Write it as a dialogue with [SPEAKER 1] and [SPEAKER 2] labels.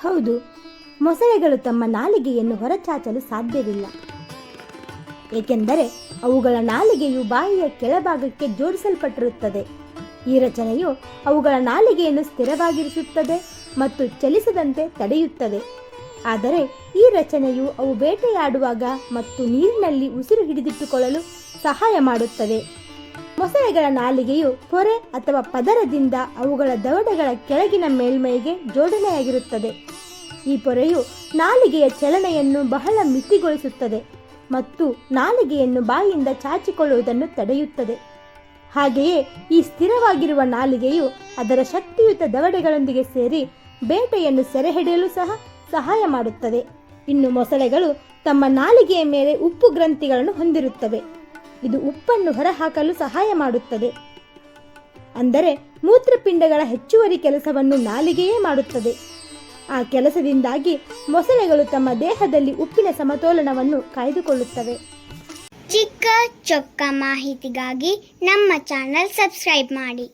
[SPEAKER 1] ಹೌದು, ಮೊಸಳೆಗಳು ತಮ್ಮ ನಾಲಿಗೆಯನ್ನು ಹೊರಚಾಚಲು ಸಾಧ್ಯವಿಲ್ಲ. ಏಕೆಂದರೆ ಅವುಗಳ ನಾಲಿಗೆಯು ಬಾಯಿಯ ಕೆಳಭಾಗಕ್ಕೆ ಜೋಡಿಸಲ್ಪಟ್ಟಿರುತ್ತದೆ. ಈ ರಚನೆಯು ಅವುಗಳ ನಾಲಿಗೆಯನ್ನು ಸ್ಥಿರವಾಗಿರಿಸುತ್ತದೆ ಮತ್ತು ಚಲಿಸದಂತೆ ತಡೆಯುತ್ತದೆ. ಆದರೆ ಈ ರಚನೆಯು ಅವು ಬೇಟೆಯಾಡುವಾಗ ಮತ್ತು ನೀರಿನಲ್ಲಿ ಉಸಿರು ಹಿಡಿದಿಟ್ಟುಕೊಳ್ಳಲು ಸಹಾಯ ಮಾಡುತ್ತದೆ. ಮೊಸಳೆಗಳ ನಾಲಿಗೆಯು ಪೊರೆ ಅಥವಾ ಪದರದಿಂದ ಅವುಗಳ ದವಡೆಗಳ ಕೆಳಗಿನ ಮೇಲ್ಮೈಗೆ ಜೋಡಣೆಯಾಗಿರುತ್ತದೆ. ಈ ಪೊರೆಯು ನಾಲಿಗೆಯ ಚಲನೆಯನ್ನು ಬಹಳ ಮಿತಿಗೊಳಿಸುತ್ತದೆ ಮತ್ತು ನಾಲಿಗೆಯನ್ನು ಬಾಯಿಯಿಂದ ಚಾಚಿಕೊಳ್ಳುವುದನ್ನು ತಡೆಯುತ್ತದೆ. ಹಾಗೆಯೇ ಈ ಸ್ಥಿರವಾಗಿರುವ ನಾಲಿಗೆಯು ಅದರ ಶಕ್ತಿಯುತ ದವಡೆಗಳೊಂದಿಗೆ ಸೇರಿ ಬೇಟೆಯನ್ನು ಸೆರೆಹಿಡಿಯಲು ಸಹ ಸಹಾಯ ಮಾಡುತ್ತದೆ. ಇನ್ನು ಮೊಸಳೆಗಳು ತಮ್ಮ ನಾಲಿಗೆಯ ಮೇಲೆ ಉಪ್ಪು ಗ್ರಂಥಿಗಳನ್ನು ಹೊಂದಿರುತ್ತವೆ. ಇದು ಉಪ್ಪನ್ನು ಹೊರಹಾಕಲು ಸಹಾಯ ಮಾಡುತ್ತದೆ. ಅಂದರೆ ಮೂತ್ರಪಿಂಡಗಳ ಹೆಚ್ಚುವರಿ ಕೆಲಸವನ್ನು ನಾಲಿಗೆಯೇ ಮಾಡುತ್ತದೆ. ಆ ಕೆಲಸದಿಂದಾಗಿ ಮೊಸಳೆಗಳು ತಮ್ಮ ದೇಹದಲ್ಲಿ ಉಪ್ಪಿನ ಸಮತೋಲನವನ್ನು ಕಾಯ್ದುಕೊಳ್ಳುತ್ತವೆ.
[SPEAKER 2] ಚಿಕ್ಕ ಚೊಕ್ಕ ಮಾಹಿತಿಗಾಗಿ ನಮ್ಮ ಚಾನಲ್ ಸಬ್ಸ್ಕ್ರೈಬ್ ಮಾಡಿ.